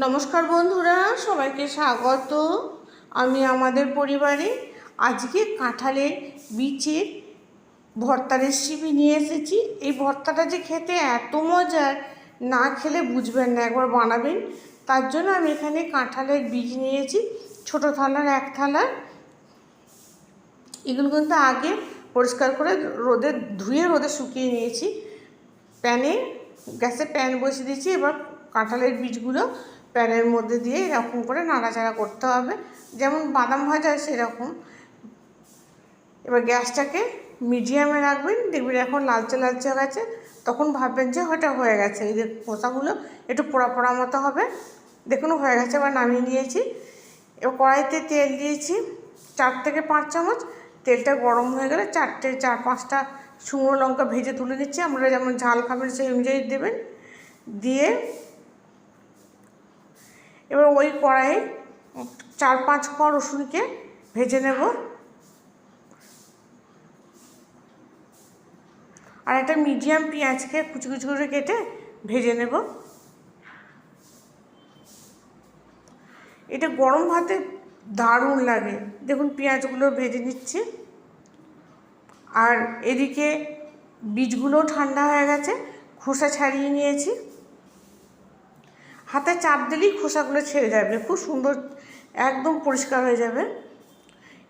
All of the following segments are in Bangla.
নমস্কার বন্ধুরা, সবাইকে স্বাগত। আমি আমাদের পরিবারে আজকে কাঁঠালের বীচের ভর্তা রেসিপি নিয়ে এসেছি। এই ভর্তাটা যে খেতে এত মজার, না খেলে বুঝবেন না, একবার বানাবেন। তার জন্য আমি এখানে কাঁঠালের বীজ নিয়েছি, ছোট থালার, এক থালার। এগুলো কিন্তু আগে পরিষ্কার করে রোদে ধুয়ে রোদে শুকিয়ে নিয়েছি। প্যানে গ্যাসে প্যান বসিয়ে দিয়েছি, এবার কাঁঠালের বীজগুলো প্যানের মধ্যে দিয়ে এরকম করে নাড়াচাড়া করতে হবে। যেমন বাদাম ভাজা সেরকম। এবার গ্যাসটাকে মিডিয়ামে রাখবেন। দেখবেন এখন লালচে লালচে হয়ে গেছে। তখন ভাববেন যে ওটা হয়ে গেছে। এই যে খোসাগুলো একটু পোড়া পোড়া মতো হবে। দেখুন হয়ে গেছে, এবার নামিয়ে নিয়েছি। এবার কড়াইতে তেল দিয়েছি চার থেকে পাঁচ চামচ। তেলটা গরম হয়ে গেলে চারটে চার পাঁচটা শুকনো লঙ্কা ভেজে তুলে নিচ্ছি। আমরা যেমন ঝাল খাবেন সেই অনুযায়ী দেবেন। দিয়ে এবার ওই কড়াইয়ে চার পাঁচ কোয়া রসুনকে ভেজে নেব। আর একটা মিডিয়াম পেঁয়াজকে কুচি কুচি করে কেটে ভেজে নেব। এটা গরম ভাতে দারুণ লাগে। দেখুন পেঁয়াজগুলো ভেজে নিচ্ছি। আর এদিকে বীজগুলো ঠান্ডা হয়ে গেছে, খোসা ছাড়িয়ে নিয়েছি। হাতে চাপ দিলেই খোসাগুলো ছেড়ে যাবে খুব সুন্দর, একদম পরিষ্কার হয়ে যাবে।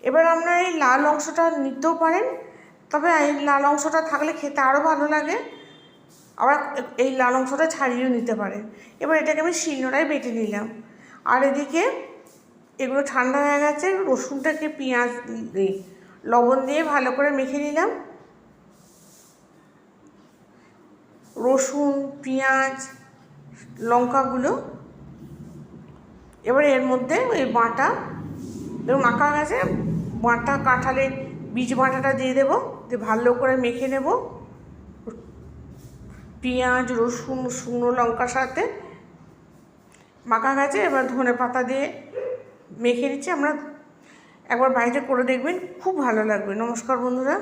এবার আপনারা এই লাল অংশটা নিতেও পারেন, তবে এই লাল অংশটা থাকলে খেতে আরও ভালো লাগে। আবার এই লাল অংশটা ছাড়িয়েও নিতে পারেন। এবার এটাকে আমি শিলনোড়ায় বেটে নিলাম। আর এদিকে এগুলো ঠান্ডা হয়ে গেছে, রসুনটাকে পেঁয়াজ লবণ দিয়ে ভালো করে মেখে নিলাম। রসুন, পেঁয়াজ লঙ্কাগুলো, এবার এর মধ্যে ওই বাটা দেখুন মাখা গেছে, বাটা কাঁঠালের বীজ বাটাটা দিয়ে দেবো, দিয়ে ভালো করে মেখে নেব। পেঁয়াজ, রসুন, শুকনো লঙ্কার সাথে মাখা গেছে, এবার ধনে পাতা দিয়ে মেখে নিচ্ছি। আমরা একবার বাড়িতে করে দেখবেন, খুব ভালো লাগবে। নমস্কার বন্ধুরা।